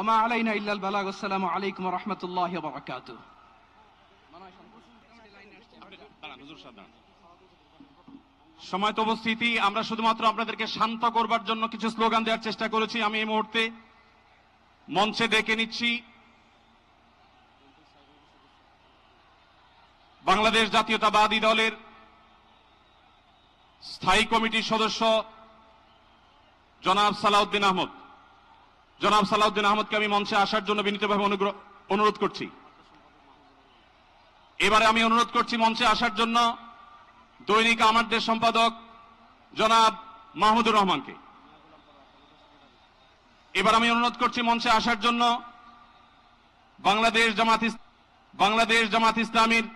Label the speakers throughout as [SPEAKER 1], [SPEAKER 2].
[SPEAKER 1] ওমা আলাইনা ইল্লাল বালাগ আসসালামু আলাইকুম রহমতুল্লাহ বারাকাত
[SPEAKER 2] সময় তো উপস্থিতি। আমরা শুধুমাত্র আপনাদেরকে শান্ত করবার জন্য কিছু স্লোগান দেওয়ার চেষ্টা করেছি। আমি এই মুহূর্তে মঞ্চে ডেকে নিচ্ছি। বাংলাদেশ জাতীয়তাবাদী দলের স্থায়ী কমিটির সদস্য জনাব সালাউদ্দিন আহমদ। জনাব সালাউদ্দিন আহমদকে আমি মঞ্চে আসার জন্য বিনীতভাবে অনুগ্রহ অনুরোধ করছি। এবারে আমি অনুরোধ করছি মঞ্চে আসার জন্য দৈনিক আমার দেশ সম্পাদক জনাব মাহমুদুর রহমানকে। এবার আমি অনুরোধ করছি মঞ্চে আসার জন্য বাংলাদেশ জামাত বাংলাদেশ জামাত ইসলামীর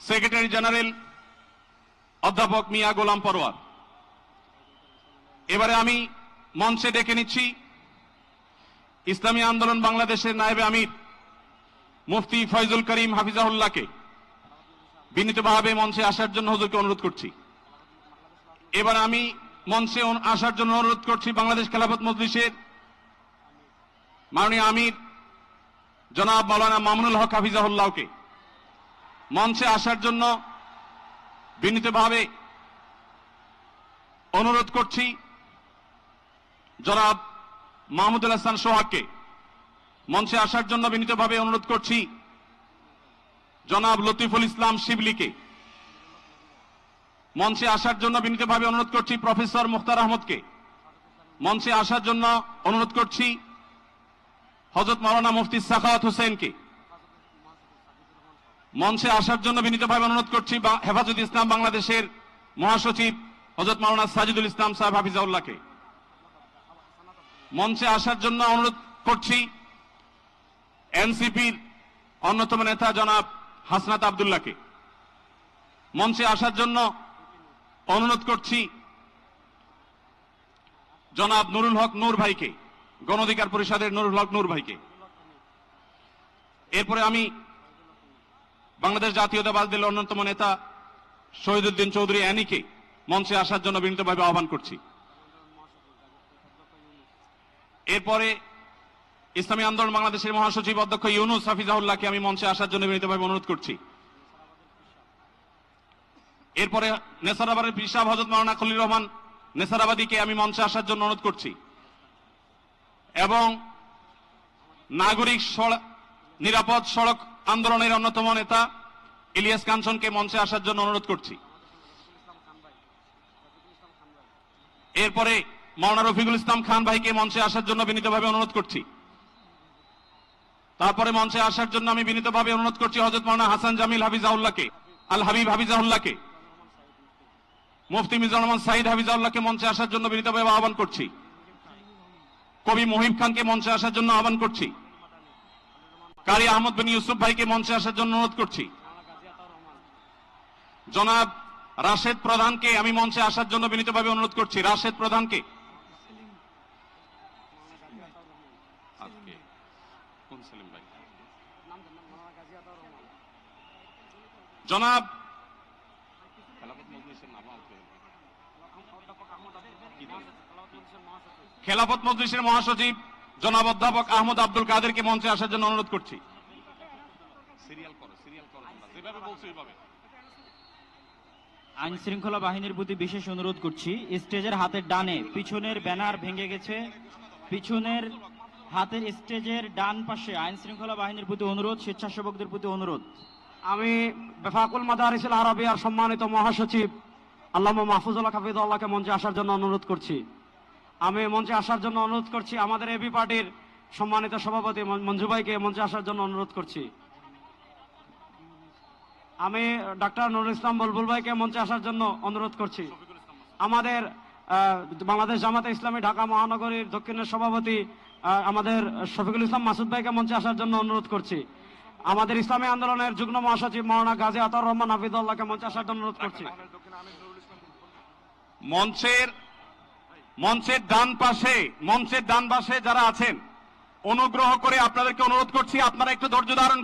[SPEAKER 2] সেক্রেটারি জেনারেল অধ্যাপক মিয়া গোলাম পরোয়ার। এবারে আমি মঞ্চে ডেকে নিচ্ছি। ইসলামী আন্দোলন বাংলাদেশের নায়েবে আমির মুফতি ফয়জুল করিম হাফিজাহুল্লাহকে বিনীতভাবে মঞ্চে আসার জন্য হুজুরকে অনুরোধ করছি। এবার আমি মঞ্চে আসার জন্য অনুরোধ করছি বাংলাদেশ খেলাফত মজলিসের মাননীয় আমির জনাব মাওলানা মামুনুল হক হাফিজাহুল্লাহকে মঞ্চে আসার জন্য বিনীতভাবে অনুরোধ করছি। জনাব মাহমুদুল হাসান সোহাগকে মঞ্চে আসার জন্য বিনীতভাবে অনুরোধ করছি। জনাব লতিফুল ইসলাম শিবলিকে মঞ্চে আসার জন্য বিনীতভাবে অনুরোধ করছি। প্রফেসর মুখতার আহমদকে মঞ্চে আসার জন্য অনুরোধ করছি। হজরত মাওলানা মুফতি সাখাওয়াত হোসেনকে মঞ্চে আসার জন্য বিনীতভাবে অনুরোধ করছি। হেফাজত ইসলাম বাংলাদেশের মহাসচিব হজরত মাওলানা সাজিদুল ইসলাম সাহেব হাফিজাউল্লাহকে মঞ্চে আসার জন্য অনুরোধ করছি। এনসিপির অন্যতম নেতা জনাব হাসনাত আবদুল্লাহকে। মঞ্চে আসার জন্য অনুরোধ করছি জনাব নুরুল হক নূর ভাইকে গণঅধিকার পরিষদের নুরুল হক নূর ভাইকে। এরপরে আমি বাংলাদেশ জাতীয়তাবাদ দলের অন্যতম নেতা শহীদুদ্দিন চৌধুরী অ্যানিকে মঞ্চে আসার জন্য বিনীতভাবে আহ্বান করছি। এরপরে ইসলামী আন্দোলন বাংলাদেশের মহাসচিব অধ্যক্ষ ইউনুস হাফিজাহুল্লাহকে আমি মঞ্চে আসার জন্য বিনীতভাবে অনুরোধ করছি। এরপরে নেসারাবাদের পিসাব হজরত মাওলানা খলিল রহমান নেসারাবাদীকে আমি মঞ্চে আসার জন্য অনুরোধ করছি। এবং নাগরিক নিরাপদ সড়ক আন্দোলনের অন্যতম নেতা ইলিয়াস কাঞ্চনকে মঞ্চে আসার জন্য অনুরোধ করছি। এরপরে মাওলানা রফিকুল ইসলাম খান ভাইকে মঞ্চে আসার জন্য বিনীতভাবে অনুরোধ করছি। তারপরে মঞ্চে আসার জন্য আমি বিনীতভাবে অনুরোধ করছি হজরত মাওলানা হাসান জামিল হাফিজাউল্লাহকে, আল হাবিব হাফিজাউল্লাহকে, মুফতি মিজানুর সাইদ হাফিজাউল্লাহকে মঞ্চে আসার জন্য বিনীতভাবে আহ্বান করছি। কবি মহিব খানকে মঞ্চে আসার জন্য আহ্বান করছি। কারি আহমদ বিন ইউসুফ ভাইকে মঞ্চে আসার জন্য অনুরোধ করছি। জনাব রাশেদ প্রধানকে আমি মঞ্চে আসার জন্য বিনীতভাবে অনুরোধ করছি। রাশেদ প্রধানকে জনাব। খেলাফত মজলিসের মহাসচিব জনাব অধ্যাপক আহমদ আব্দুল কাদেরকে মঞ্চে আসার জন্য অনুরোধ করছি। সিরিয়াল করো সিরিয়াল করো তোমরা। যেভাবে বলছো ওইভাবে
[SPEAKER 3] আইন শৃঙ্খলা বাহিনীর প্রতি বিশেষ অনুরোধ করছি। স্টেজের হাতের ডানে পিছনের ব্যানার ভেঙে গেছে। পিছনের হাতের স্টেজের ডান পাশে আইন শৃঙ্খলা বাহিনীর প্রতি অনুরোধ স্বেচ্ছাসেবকদের প্রতি অনুরোধ।
[SPEAKER 4] আমি বেফাকুল মাদারিসুল আরবিয়ার সম্মানিত মহাসচিব আল্লামা মাহফুজুল্লাহ হাফিজুল্লাহকে মঞ্চে আসার জন্য অনুরোধ করছি। আমি মঞ্চে আসার জন্য অনুরোধ করছি, আমাদের এবি পার্টির সম্মানিত সভাপতি মঞ্জু ভাইকে মঞ্চে আসার জন্য অনুরোধ করছি। আমি ডাক্তার নুরুল ইসলাম বুলবুল ভাইকে মঞ্চে আসার জন্য অনুরোধ করছি। আমাদের বাংলাদেশ জামাতে ইসলামী ঢাকা মহানগরীর দক্ষিণের সভাপতি আমাদের শফিকুল ইসলাম মাসুদ ভাইকে মঞ্চে আসার জন্য অনুরোধ করছি। আমাদের ইসলামী আন্দোলনের যুগ্ম মহাসচিব মৌলানা গাজী আতার রহমান হাফিদুল্লাহকে মঞ্চে আসার জন্য অনুরোধ করছি।
[SPEAKER 2] মঞ্চের মঞ্চের ডান পাশে, মঞ্চের ডান পাশে যারা আছেন, অনুগ্রহ করে আপনাদেরকে অনুরোধ করছি, আপনারা একটু ধৈর্য ধারণ